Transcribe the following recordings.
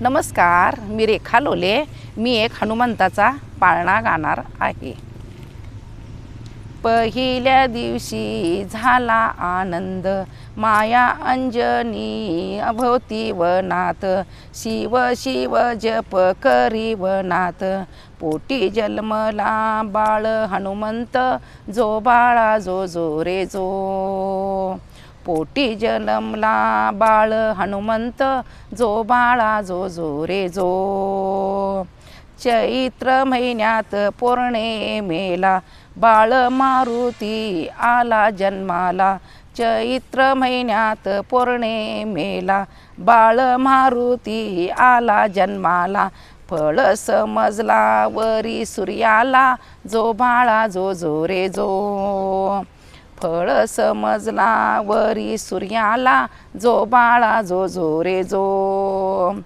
नमस्कार मी रेखा लोले. मी एक हनुमंताचा पाळणा गाणार आहे. पहिल्या दिवशी झाला आनंद. माया अंजनी अभोवती वनात. शिव शिव जप करी वनात. पोटी जन्मला बाळ हनुमंत. जो बाळा जो जो रे जो. पोटी जन्मला बाळ हनुमंत जो बाळा जो जो रे जो. चैत्र महिन्यात पौर्णिमेला बाळ मारुती आला जन्माला. चैत्र महिन्यात पौर्णिमेला बाळ मारुती आला जन्माला. फळ समजला वरी सूर्याला जो बाळा जो जो रे जो. फळ समजला वरी सूर्याला जो बाळा जो जो रे जो.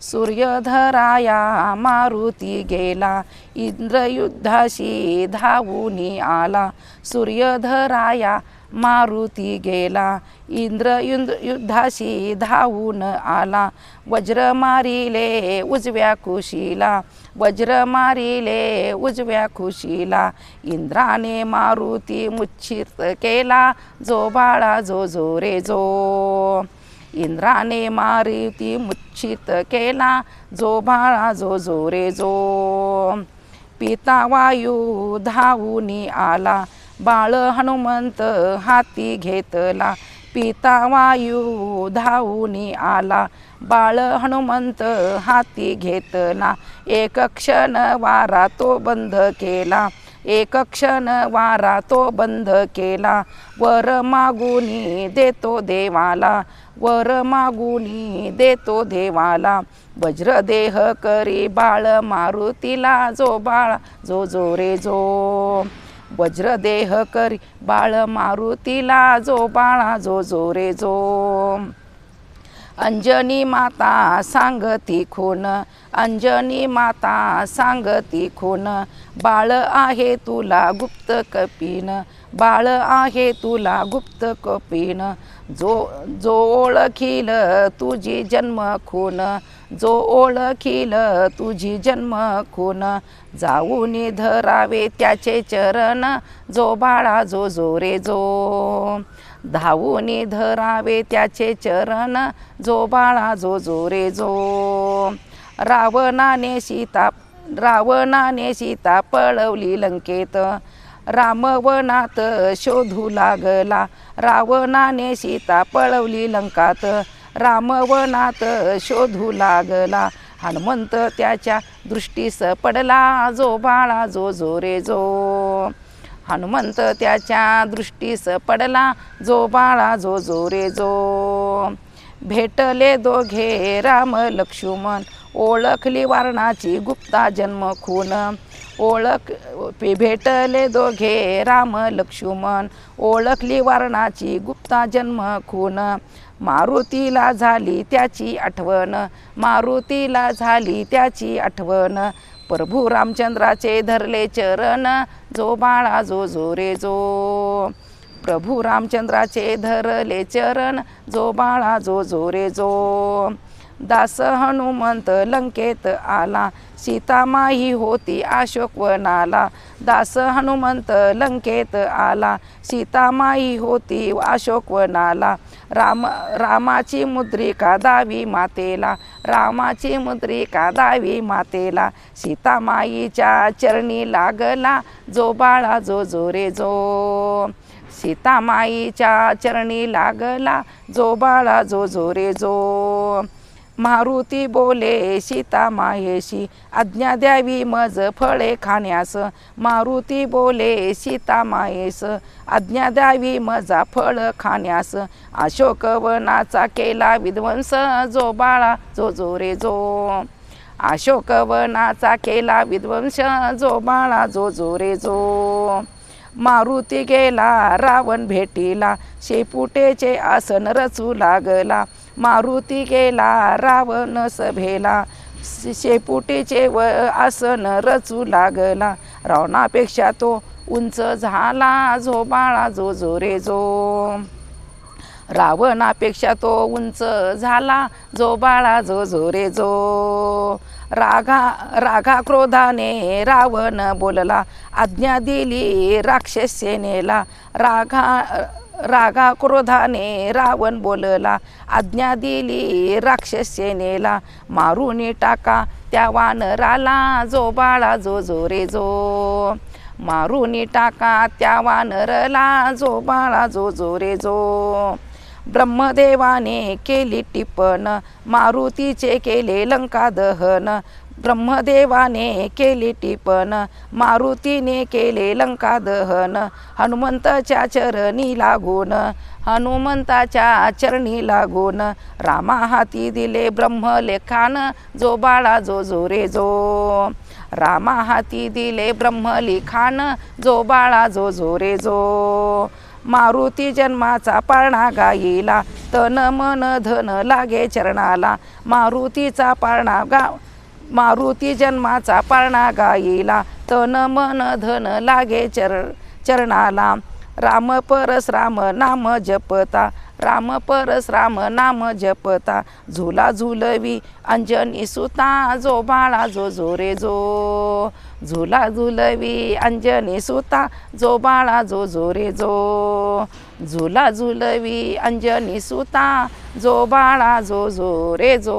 सूर्यधराया मारुती गेला इंद्रयुद्धाशी धावूनी आला. सूर्यधराया मारुती गेला इंद्र युद्ध युद्धाशी धावून आला वज्र मारिले उजव्या कुशीला वज्र मारिले उजव्या खुशीला इंद्राने मारुती मुच्छित केला जो बाळा जो जो रे जो इंद्राने मारुती मुच्छित केला जो बाळा जो जो रे जो पिता वायू धावूनी आला बाळ हनुमंत हाती घेतला. पिता वायू धावूनी आला. बाळ हनुमंत हाती घेतला. एक क्षण वारा तो बंद केला. एक क्षण वारा तो बंद केला. वर मागुनी देतो देवाला. वर मागुनी देतो देवाला. वज्रदेह करी बाळ मारुतीला. जो बाळ जो जो रे जो. वज्रदेह करी बाळ मारुतीला जो बाळा जो जो रे जो. अंजनी माता सांगती खून अंजनी माता सांगती खून बाळ आहे तुला गुप्त कपीन बाळ आहे तुला गुप्त कपीन जो जो ओळखील तुझी जन्म खून जो ओळखील तुझी जन्म खून जाऊन धरावे त्याचे चरण जो बाळा जो जो रे जो धावून धरावे त्याचे चरण जो बाळा जो जो रे जो रावणाने सीता रावणाने सीता पळवली लंकेत. रामवनात शोधू लागला रावणाने सीता पळवली लंकात. रामवनात शोधू लागला. हनुमंत त्याच्या दृष्टीस पडला. जो बाळा जो जो रे जो हनुमंत त्याच्या दृष्टीस पडला. जो बाळा जो जो रे जो भेटले दोघे राम लक्ष्मण ओळखली वारणाची गुप्ता जन्म खून ओळख पे- भेटले दोघे राम लक्ष्मण. ओळखली वारणाची गुप्ता जन्म खून. मारुतीला झाली त्याची आठवण. मारुतीला झाली त्याची आठवण. प्रभू रामचंद्राचे धरले चरण. जो बाळा जो जो रे जो. प्रभू रामचंद्राचे धरले चरण. जो बाळा जो जो रे जो. दास हनुमंत लंकेत आला. सीतामाई होती अशोकवनाला दास हनुमंत लंकेत आला. सीतामाई होती अशोकवनाला राम रामाची मुद्रिका दावी मातेला. रामाची मुद्रिका दावी मातेला. सीतामाईच्या चरणी लागला जो बाळा जो जो रे जो सीतामाईच्या चरणी लागला जो बाळा जो जो रे जो मारुती बोले सीता माहेशी आज्ञा द्यावी मज फळे खाण्यास. मारुती बोले सीता मायेस आज्ञा द्यावी मजा फळ खाण्यास. अशोकवनाचा केला विध्वंस जो बाळा जो जो रे जो. अशोकवनाचा केला विध्वंस जो बाळा जो जो रे जो. मारुती गेला रावण भेटीला शेपुटेचे आसन रचू लागला मारुती गेला रावण सभेला. शे- शेपुटीचे व आसन रचू लागला. रावणापेक्षा तो उंच झाला जो बाळा जो जो रे जो. रावणापेक्षा तो उंच झाला जो बाळा जो जो रे जो. रागा रागा क्रोधाने रावण बोलला आज्ञा दिली राक्षस सेनेला रागा रागा क्रोधाने रावण बोलला आज्ञा दिली राक्षस सेनेला मारून टाका त्या वानराला जो बाळा जो जो रे जो. मारून टाका त्या वानरला जो बाळा जो जो रे जो. ब्रह्मदेवाने केली टिपण मारुतीचे केले लंका दहन ब्रह्मदेवाने केली टिपण मारुतीने केले लंका दहन हनुमंताच्या चरणी लागून हनुमंताच्या चरणी लागून रामा हाती दिले ब्रह्मलेखान जो बाळा जो जो रे जो रामा हाती दिले ब्रह्मलिखान जो बाळा जो जो रे जो मारुती जन्माचा पाळणा गाईला तन मन धन लागे चरणाला मारुतीचा पाळणा गा मारुती जन्माचा पाळणा गाईला तन मन धन लागे चर चरणाला. राम परस राम नाम जपता. राम परस राम नाम जपता. झुला झुलवी अंजनी सुता. जो बाळा जो जो रे जो झुला झुलवी अंजनी सुता. जो बाळा जो जो रे जो झुला झुलवी अंजनी सुता. जो बाळा जो जो रे जो